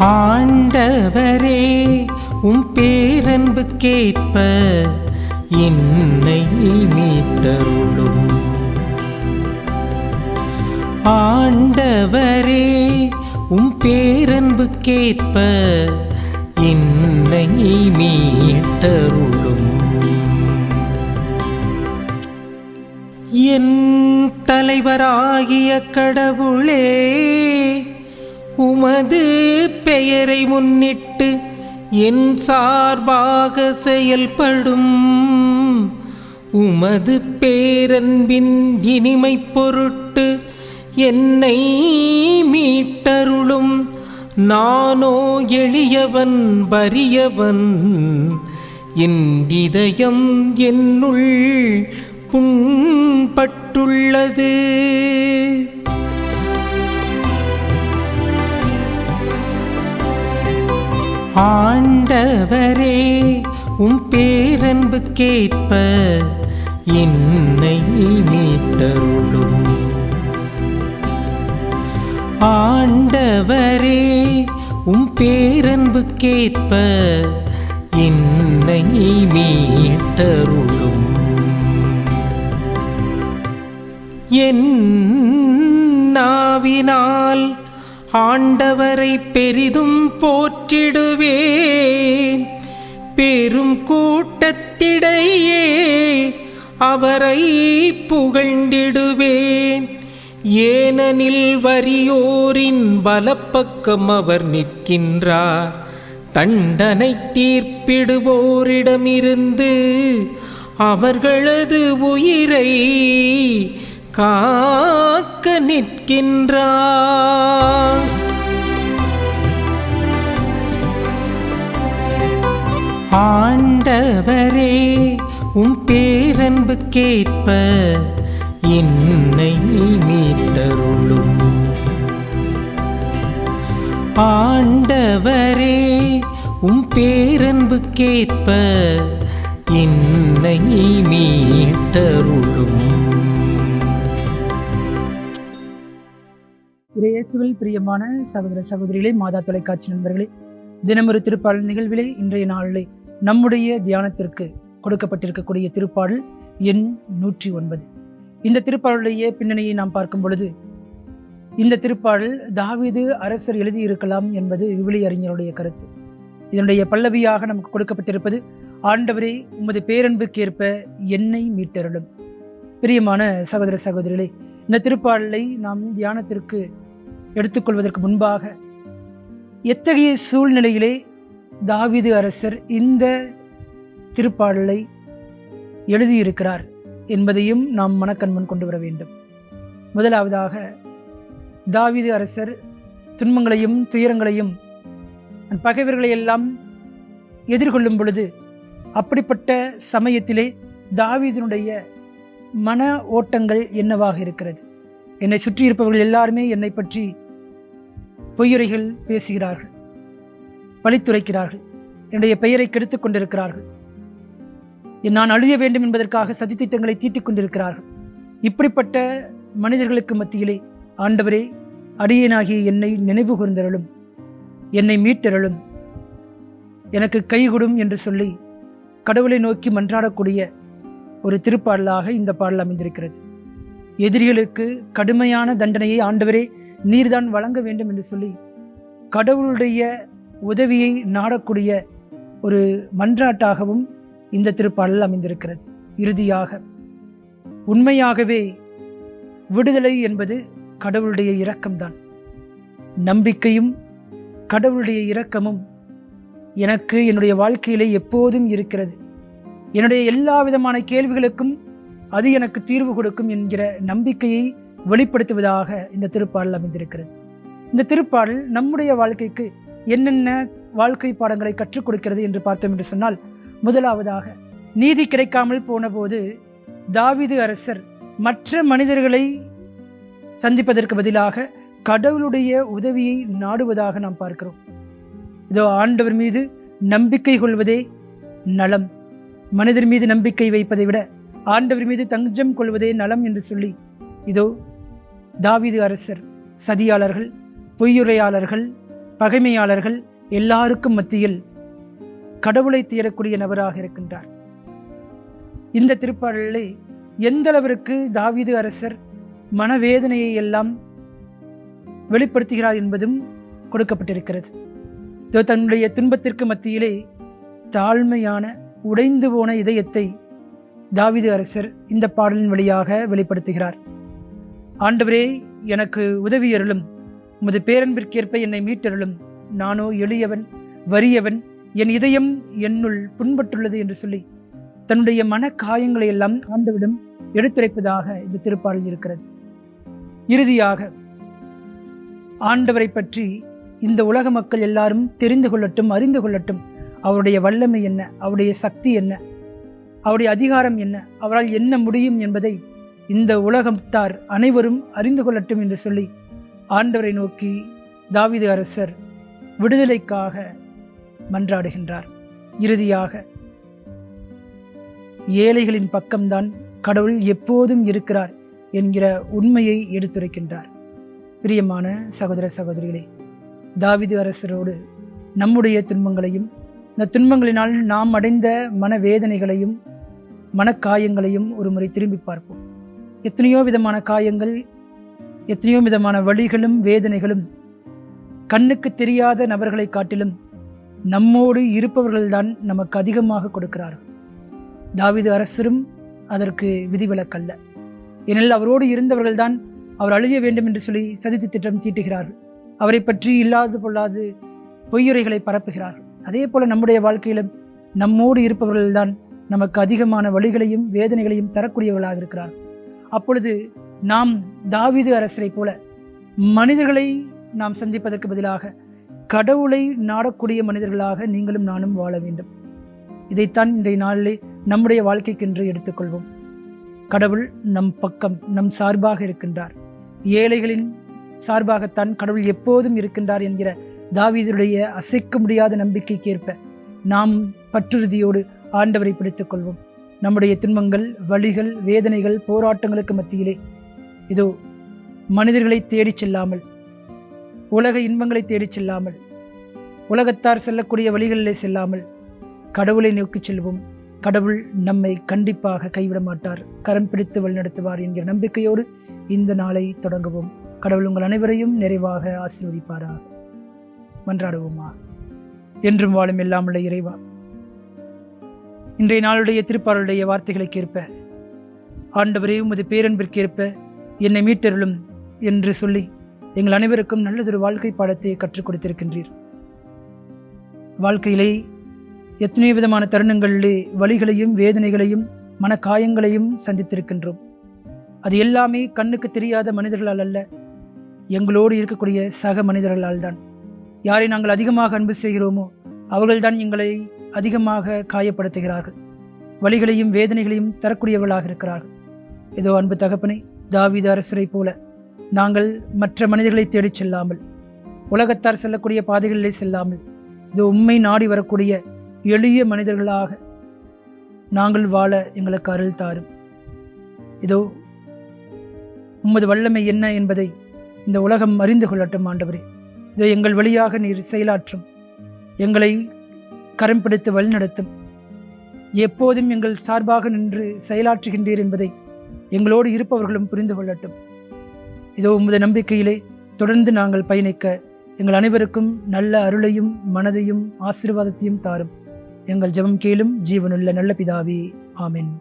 ஆண்டவரே உம் பேரன்பு கேட்ப என்னை மீட்டருளும். ஆண்டவரே உம் பேரன்பு கேட்ப என்னை மீட்டருளும். என் தலைவராகிய கடவுளே உமது பெயரை முன்னிட்டு என் சார்பாக செயல்படும் உமது பேரன்பின் இனிமை பொருட்டு என்னை மீட்டருளும் நானோ எளியவன் வறியவன். என் இதயம் என்னுள் புண்பட்டுள்ளது. ஆண்டவரே உம் பேரன்பு கேட்ப என்னை மீட்டருளும். ஆண்டவரே உம் பேரன்பு கேட்ப என்னை மீட்டருளும். என் நாவினால் ஆண்டவரை பெரிதும் போற்றிடுவேன். பெரும் கூட்டத்திடையே அவரை புகழ்ந்திடுவேன். ஏனெனில் வரியோரின் வலப்பக்கம் அவர் நிற்கின்றார். தண்டனை தீர்ப்பிடுவோரிடமிருந்து அவர்களது உயிரை காக்க நிற்கின்றார். பேரன்பு கேட்ப என்னை மீட்டருளும். ஆண்டவரே உம் பேரன்பு கேட்ப என்னை மீட்டருளும். இயேசுவில் பிரியமான சகோதர சகோதரிகளே மாதா தொலைக்காட்சி நண்பர்களே தினமொரு திருப்பாளர் நிகழ்விலே இன்றைய நாளிலே நம்முடைய தியானத்திற்கு கொடுக்கப்பட்டிருக்கக்கூடிய திருப்பாடல் எண் நூற்றி ஒன்பது. இந்த திருப்பாடலுடைய பின்னணியை நாம் பார்க்கும் பொழுது இந்த திருப்பாடல் தாவீது அரசர் எழுதியிருக்கலாம் என்பது விவிலி அறிஞருடைய கருத்து. இதனுடைய பல்லவியாக நமக்கு கொடுக்கப்பட்டிருப்பது ஆண்டவரே உமது பேரன்புக்கேற்ப என்னை மீட்டருளும். பிரியமான சகோதர சகோதரிகளே இந்த திருப்பாடலை நாம் தியானத்திற்கு எடுத்துக்கொள்வதற்கு முன்பாக எத்தகைய சூழ்நிலையிலே தாவிது அரசர் இந்த திருப்பாடலை எழுதியிருக்கிறார் என்பதையும் நாம் மனக்கண்மன் கொண்டு வர வேண்டும். முதலாவதாக தாவீது அரசர் துன்பங்களையும் துயரங்களையும் பகைவர்களை எல்லாம் எதிர்கொள்ளும் பொழுது அப்படிப்பட்ட சமயத்திலே தாவிதனுடைய மன ஓட்டங்கள் என்னவாக இருக்கிறது? என்னை சுற்றி இருப்பவர்கள் எல்லாருமே என்னை பற்றி பொய்யுரைகள் பேசுகிறார்கள் பழித்துரைக்கிறார்கள் என்னுடைய பெயரை கெடுத்துக் கொண்டிருக்கிறார்கள். நான் அழிய வேண்டும் என்பதற்காக சதித்திட்டங்களை தீட்டிக் கொண்டிருக்கிறார்கள். இப்படிப்பட்ட மனிதர்களுக்கு மத்தியிலே ஆண்டவரே அடியனாகிய என்னை நினைவு கூர்ந்தருளும் என்னை மீட்டருளும். எனக்கு கைகொடும் என்று சொல்லி கடவுளை நோக்கி மன்றாடக்கூடிய ஒரு திருப்பாடலாக இந்த பாடல் அமைந்திருக்கிறது. எதிரிகளுக்கு கடுமையான தண்டனையை ஆண்டவரே நீர்தான் வழங்க வேண்டும் என்று சொல்லி கடவுளுடைய உதவியை நாடக்கூடிய ஒரு மன்றாட்டாகவும் இந்த திருப்பாடல் அமைந்திருக்கிறது. இறுதியாக உண்மையாகவே விடுதலை என்பது கடவுளுடைய இரக்கம்தான். நம்பிக்கையும் கடவுளுடைய இரக்கமும் எனக்கு என்னுடைய வாழ்க்கையிலே எப்போதும் இருக்கிறது. என்னுடைய எல்லா விதமான கேள்விகளுக்கும் அது எனக்கு தீர்வு கொடுக்கும் என்கிற நம்பிக்கையை வெளிப்படுத்துவதாக இந்த திருப்பாடல் அமைந்திருக்கிறது. இந்த திருப்பாடல் நம்முடைய வாழ்க்கைக்கு என்னென்ன வாழ்க்கை பாடங்களை கற்றுக் கொடுக்கிறது என்று பார்த்தோம் என்று சொன்னால் முதலாவதாக நீதி கிடைக்காமல் போனபோது தாவீது அரசர் மற்ற மனிதர்களை சந்திப்பதற்கு பதிலாக கடவுளுடைய உதவியை நாடுவதாக நாம் பார்க்கிறோம். இதோ ஆண்டவர் மீது நம்பிக்கை கொள்வதே நலம். மனிதர் மீது நம்பிக்கை வைப்பதை விட ஆண்டவர் மீது தஞ்சம் கொள்வதே நலம் என்று சொல்லி இதோ தாவீது அரசர் சதியாளர்கள் பொய்யுரையாளர்கள் பகைமையாளர்கள் எல்லாருக்கும் மத்தியில் கடவுளை தேடக்கூடிய நபராக இருக்கின்றார். இந்த திருப்பாடலை எந்த அளவிற்கு தாவீது அரசர் மனவேதனையை எல்லாம் வெளிப்படுத்துகிறார் என்பதும் கொடுக்கப்பட்டிருக்கிறது. இதோ தன்னுடைய துன்பத்திற்கு மத்தியிலே தாழ்மையான உடைந்து போன இதயத்தை தாவீது அரசர் இந்த பாடலின் வழியாக வெளிப்படுத்துகிறார். ஆண்டவரே எனக்கு உதவியருளும் உமது பேரன்பிற்கேற்ப என்னை மீட்டருளும். நானோ எளியவன் வறியவன் என் இதயம் என்னுள் புண்பட்டுள்ளது என்று சொல்லி தன்னுடைய மன காயங்களை எல்லாம் ஆண்டவிடம் எடுத்துரைப்பதாக இந்த திருப்பாடல் இருக்கிறது. இறுதியாக ஆண்டவரை பற்றி இந்த உலக மக்கள் எல்லாரும் தெரிந்து கொள்ளட்டும் அறிந்து கொள்ளட்டும். அவருடைய வல்லமை என்ன? அவருடைய சக்தி என்ன? அவருடைய அதிகாரம் என்ன? அவரால் என்ன முடியும் என்பதை இந்த உலகத்தார் அனைவரும் அறிந்து கொள்ளட்டும் என்று சொல்லி ஆண்டவரை நோக்கி தாவித அரசர் விடுதலைக்காக மன்றாடுகின்றார். இறுதியாக ஏழைகளின் பக்கம்தான் கடவுள் எப்போதும் இருக்கிறார் என்கிற உண்மையை எடுத்துரைக்கின்றார். பிரியமான சகோதர சகோதரிகளே தாவிது அரசரோடு நம்முடைய துன்பங்களையும் இந்த துன்பங்களினால் நாம் அடைந்த மனவேதனைகளையும் மனக்காயங்களையும் ஒரு முறை திரும்பி பார்ப்போம். எத்தனையோ விதமான காயங்கள் எத்தனையோ விதமான வழிகளும் வேதனைகளும் கண்ணுக்கு தெரியாத நபர்களை காட்டிலும் நம்மோடு இருப்பவர்கள்தான் நமக்கு அதிகமாக கொடுக்கிறார்கள். தாவீது அரசரும் அதற்கு விதிவிலக்கல்ல. ஏனெனில் அவரோடு இருந்தவர்கள்தான் அவர் அழிய வேண்டும் என்று சொல்லி சதித்து திட்டம் தீட்டுகிறார்கள். அவரை பற்றி இல்லாது பொல்லாது பொய்யுரைகளை பரப்புகிறார்கள். அதே போல நம்முடைய வாழ்க்கையிலும் நம்மோடு இருப்பவர்கள்தான் நமக்கு அதிகமான வழிகளையும் வேதனைகளையும் தரக்கூடியவர்களாக இருக்கிறார் அப்பொழுது நாம் தாவீது அரசரை போல மனிதர்களை நாம் சந்திப்பதற்கு பதிலாக கடவுளை நாடக்கூடிய மனிதர்களாக நீங்களும் நானும் வாழ வேண்டும். இதைத்தான் இன்றைய நாளிலே நம்முடைய வாழ்க்கைக்கென்று எடுத்துக்கொள்வோம். கடவுள் நம் பக்கம் நம் சார்பாக இருக்கின்றார். ஏழைகளின் சார்பாகத்தான் கடவுள் எப்போதும் இருக்கின்றார் என்கிற தாவீதருடைய அசைக்க முடியாத நம்பிக்கைக்கேற்ப நாம் பற்றுறுதியோடு ஆண்டவரை பிடித்துக் கொள்வோம் நம்முடைய துன்பங்கள் வழிகள் வேதனைகள் போராட்டங்களுக்கு மத்தியிலே இதோ மனிதர்களை தேடிச் செல்லாமல் உலக இன்பங்களை தேடிச் செல்லாமல் உலகத்தார் செல்லக்கூடிய வழிகளிலே செல்லாமல் கடவுளை நோக்கிச் செல்வோம். கடவுள் நம்மை கண்டிப்பாக கைவிட மாட்டார். கரம் பிடித்து வழிநடத்துவார் என்கிற நம்பிக்கையோடு இந்த நாளை தொடங்குவோம். கடவுள் உங்கள் அனைவரையும் நிறைவாக ஆசீர்வதிப்பாராக. மன்றாடுவோமா? என்றும் வாழும் எல்லாமுள்ள இறைவா இன்றைய நாளுடைய திருப்பாளருடைய வார்த்தைகளுக்கேற்ப ஆண்டவரே உமது பேரன்பிற்கேற்ப என்னை மீட்டருளும் என்று சொல்லி எங்கள் அனைவருக்கும் நல்லதொரு வாழ்க்கை பாடத்தை கற்றுக் கொடுத்திருக்கின்றீர். வாழ்க்கையிலே எத்தனையோ விதமான தருணங்களிலே வழிகளையும் வேதனைகளையும் மனக்காயங்களையும் சந்தித்திருக்கின்றோம். அது எல்லாமே கண்ணுக்கு தெரியாத மனிதர்களால் அல்ல எங்களோடு இருக்கக்கூடிய சக மனிதர்களால் தான். யாரை நாங்கள் அதிகமாக அன்பு செய்கிறோமோ அவர்கள்தான் எங்களை அதிகமாக காயப்படுத்துகிறார்கள். வழிகளையும் வேதனைகளையும் தரக்கூடியவர்களாக இருக்கிறார்கள். ஏதோ அன்பு தகப்பனை தாவீது அரசரை போல நாங்கள் மற்ற மனிதர்களை தேடிச் செல்லாமல் உலகத்தார் செல்லக்கூடிய பாதைகளிலே செல்லாமல் இது உண்மை நாடி வரக்கூடிய எளிய மனிதர்களாக நாங்கள் வாழ எங்களுக்கு அருள் தாரும். இதோ உமது வல்லமை என்ன என்பதை இந்த உலகம் அறிந்து கொள்ளட்டும் ஆண்டவரே. இதோ எங்கள் வழியாக நீர் செயலாற்றும் எங்களை கரம் பிடித்து வழிநடத்தும். எப்போதும் எங்கள் சார்பாக நின்று செயலாற்றுகின்றீர் என்பதை எங்களோடு இருப்பவர்களும் புரிந்து கொள்ளட்டும். இதோ உமது நம்பிக்கையிலே தொடர்ந்து நாங்கள் பயணிக்க எங்கள் அனைவருக்கும் நல்ல அருளையும் மனதையும் ஆசீர்வாதத்தையும் தாரும். எங்கள் ஜெபம் கேளும் ஜீவனுள்ள நல்ல பிதாவே. ஆமின்.